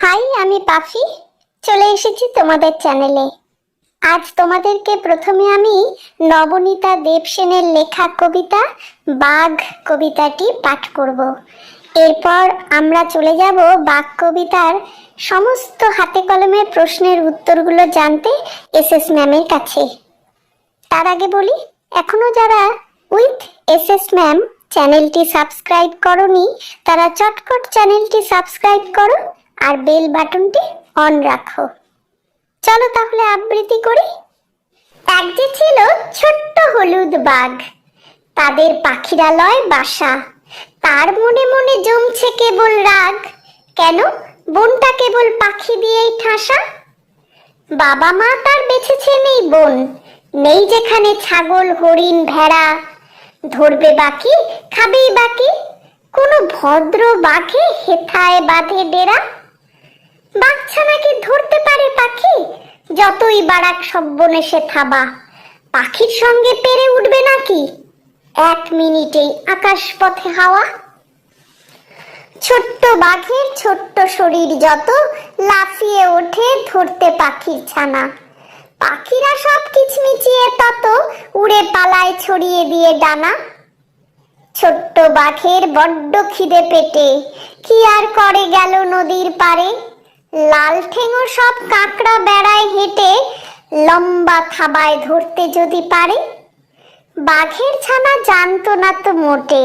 High, আমি puffy. চলে এসেছি তোমাদের চ্যানেলে। আজ তোমাদেরকে প্রথমে আমি নবনীতা দেবসেনের লেখা কবিতা, বাঘ কবিতাটি পাঠ করব। এরপর আমরা চলে যাব বাঘ কবিতার সমস্ত হাতে কলমে প্রশ্নের উত্তরগুলো জানতে এস এস ম্যামের কাছে। তার আগে বলি, এখনও যারা উইথ এস এস ম্যাম চ্যানেলটি সাবস্ক্রাইব করনি, তারা চটকট চ্যানেলটি সাবস্ক্রাইব করো আর বেল বাটনটি অন রাখো। চলো তাহলে আবৃত্তি করি। এক যে ছিল ছোট্ট হলুদ বাঘ, তাদের পাখিরালয় বাসা। তার মনে মনে জমছে কেবল রাগ। কেন? বনটা কেবল পাখি দিয়েই ঠাসা। বাবা মা তার বেঁচেছে নেই বোন, নেই যেখানে ছাগল, হরিণ, ভেড়া। ধরবে বাকি, খাবেই বাকি। কোনো ভদ্র বাঘে হেথায় বাঁধে ডেরা। বাচ্চা নাকি ধরতে পারে পাখি? যতই থাবা, পাখির সঙ্গে পেরে উঠবে নাকি? এক মিনিটেই আকাশ পথে হাওয়া। ছোট্ট বাঘের ছোট্ট শরীর যত লাফিয়ে ওঠে ধরতে পাখির ছানা। পাখিরা সব কিচমিচিয়ে তত উড়ে পালায় ছড়িয়ে দিয়ে ডানা। ছোট্ট বাঘের বড্ড খিদে পেটে, কি আর করে গেল নদীর পারে লাল ঠেঙো সব কাঁকড়া বেড়ায় হেঁটে লম্বা থাবায় ধরতে যদি পারে? বাঘের ছানা জানতো না তো মোটে,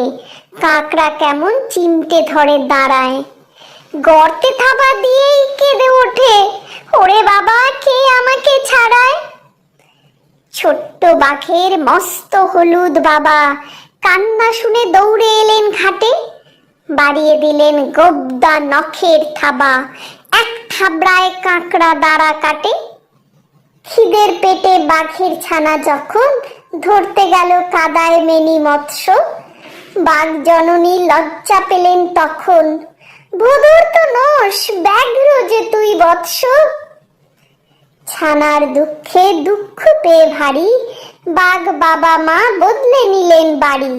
কাঁকড়া কেমন চিমটে ধরে দাঁড়ায়। গর্তে থাবা দিয়েই কেঁদে ওঠে, ওরে বাবা, কে আমাকে ছাড়ায়? ছোট্ট বাঘের মস্ত হলুদ বাবা, কান্না শুনে দৌড়ে এলেন ঘাটে। বাড়িয়ে দিলেন গোবদা নখের থাবা এক থাবড়ায় কাঁকড়া দাঁড়া কাটে। খিদের পেটে বাঘের ছানা যখন ধরতে গেল কাদায় মেনি মৎস্য, বাঘ জননী লজ্জা পেলেন তখন। তো নস, ব্যাঘ্র যে তুই বৎস। ছানার দুঃখে দুঃখ পেয়ে ভারী, বাঘ বাবা মা বদলে নিলেন বাড়ি।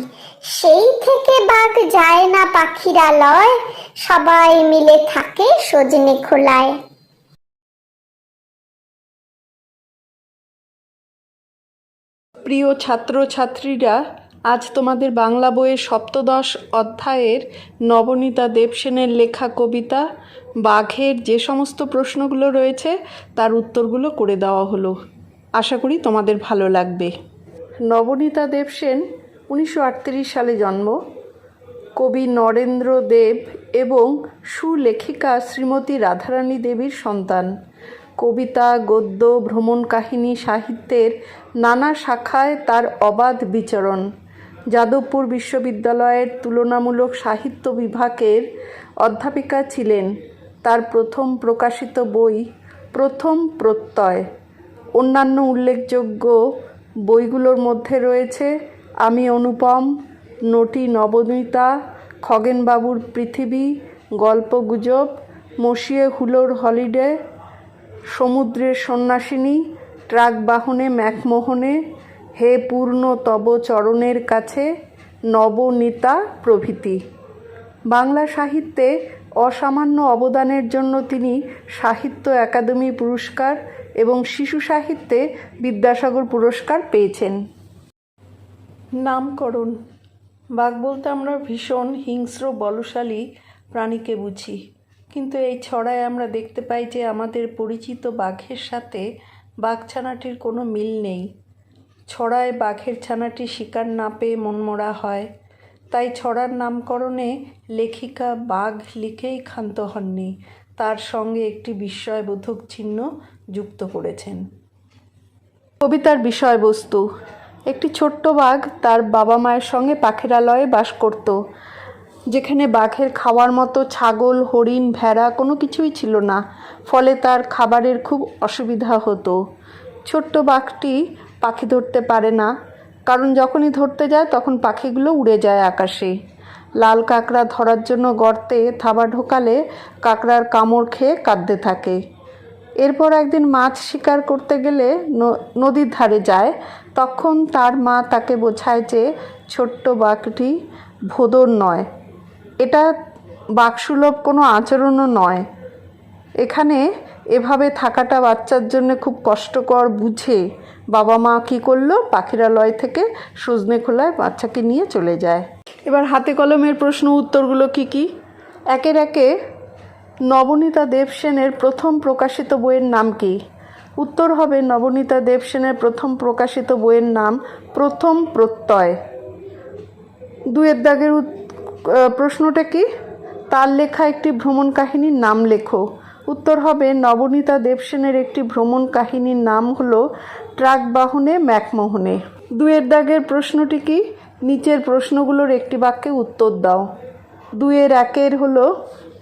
সেই থেকে বাঘ যায় না পাখিরালয় সবাই মিলে থাকে সজনে খোলায়। প্রিয় ছাত্রছাত্রীরা, আজ তোমাদের বাংলা বইয়ের সপ্তদশ অধ্যায়ের নবনীতা দেবসেনের লেখা কবিতা, বাঘের যে সমস্ত প্রশ্নগুলো রয়েছে, তার উত্তরগুলো করে দেওয়া হলো। আশা করি তোমাদের ভালো লাগবে। নবনীতা দেবসেন উনিশশো আটত্রিশ সালে জন্ম। কবি নরেন্দ্র দেব এবং সুলেখিকা শ্রীমতী রাধারানী দেবীর সন্তান। কবিতা, গদ্য, ভ্রমণ কাহিনী, সাহিত্যের নানা শাখায় তার অবাধ বিচরণ। যাদবপুর বিশ্ববিদ্যালয়ের তুলনামূলক সাহিত্য বিভাগের অধ্যাপিকা ছিলেন। তার প্রথম প্রকাশিত বই প্রথম প্রত্যয়। অন্যান্য উল্লেখযোগ্য বইগুলোর মধ্যে রয়েছে আমি অনুপম নটি নবনীতা, খগেনবাবুর পৃথিবী, গল্পগুজব মসিয়ে হুলোর হলিডে, সমুদ্রের সন্ন্যাসিনী ট্রাক বাহনে ম্যাকমোহনে, হে পূর্ণ তব চরণের কাছে, নবনীতা প্রভৃতি। বাংলা সাহিত্যে অসামান্য অবদানের জন্য তিনি সাহিত্য একাডেমি পুরস্কার এবং শিশু সাহিত্যে বিদ্যাসাগর পুরস্কার পেয়েছেন। নামকরণ বাঘ বলতে আমরা ভীষণ হিংস্র, বলশালী প্রাণীকে বুঝি। কিন্তু এই ছড়ায় আমরা দেখতে পাই যে আমাদের পরিচিত বাঘের সাথে বাঘছানাটির কোনো মিল নেই। ছড়ায় বাঘের ছানাটি শিকার না পেয়ে মনমরা হয়। তাই ছড়ার নামকরণে লেখিকা বাঘ লিখেই ক্ষান্ত হননি। তার সঙ্গে একটি বিস্ময়বোধক চিহ্ন যুক্ত করেছেন। কবিতার বিষয়বস্তু একটি ছোট্ট বাঘ তার বাবা মায়ের সঙ্গে পাখিরালয়ে বাস করত, যেখানে বাঘের খাওয়ার মতো ছাগল, হরিণ, ভেড়া কোনো কিছুই ছিল না, ফলে তার খাবারের খুব অসুবিধা হতো। ছোট্ট বাঘটি পাখি ধরতে পারে না, কারণ যখনই ধরতে যায় তখন পাখিগুলো উড়ে যায় আকাশে। লাল কাঁকড়া ধরার জন্য গর্তে থাবা ঢোকালে কাঁকড়ার কামড় খেয়ে কাঁদতে থাকে। এরপর একদিন মাছ শিকার করতে গেলে নদীর ধারে যায় তখন তার মা তাকে বোঝায় যে ছোট্ট বাঘটি ভোদর নয়। এটা বাকসুলভ কোনো আচরণও নয়। এখানে এভাবে থাকাটা বাচ্চার জন্য খুব কষ্টকর বুঝে বাবা মা কী করল? পাখিরালয় থেকে সজনে খোলায় বাচ্চাকে নিয়ে চলে যায়। এবার হাতে কলমের প্রশ্ন উত্তরগুলো কি কি? একের একে নবনীতা দেবসেনের প্রথম প্রকাশিত বইয়ের নাম কি? উত্তর হবে নবনীতা দেবসেনের প্রথম প্রকাশিত বইয়ের নাম প্রথম প্রত্যয়। দুয়ের দাগের প্রশ্নটা কি? তার লেখা একটি ভ্রমণ কাহিনীর নাম লেখো। উত্তর হবে নবনীতা দেবসেনের একটি ভ্রমণ কাহিনীর নাম হলো ট্রাক বাহনে ম্যাকমোহনে। দুয়ের দাগের প্রশ্নটি কি? নিচের প্রশ্নগুলোর একটি বাক্যে উত্তর দাও। দুয়ের একের হলো,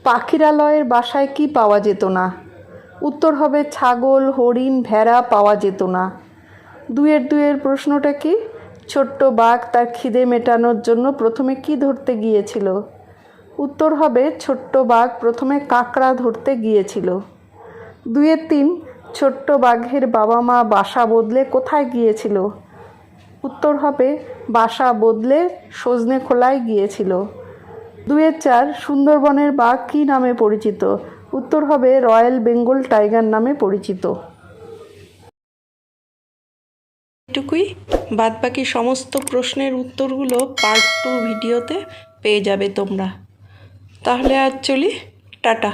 পাখিরালয়ের বাসায় কি পাওয়া যেত না? উত্তর হবে ছাগল, হরিণ, ভেড়া পাওয়া যেত না। দুয়ের দুয়ের প্রশ্নটা কি? ছোট্ট বাঘ তার খিদে মেটানোর জন্য প্রথমে কি ধরতে গিয়েছিল? উত্তর হবে ছোট্ট বাঘ প্রথমে কাঁকড়া ধরতে গিয়েছিল। দুয়ের তিন, ছোট্ট বাঘের বাবা মা বাসা বদলে কোথায় গিয়েছিল? উত্তর হবে বাসা বদলে সজনে খোলায় গিয়েছিল। দুয়ের চার, সুন্দরবনের বাঘ কী নামে পরিচিত? উত্তর হবে রয়্যাল বেঙ্গল টাইগার নামে পরিচিত। এটুকুই। বাদ বাকি সমস্ত প্রশ্নের উত্তরগুলো পার্ট টু ভিডিওতে পেয়ে যাবে তোমরা। তাহলে আজ চলি, টাটা।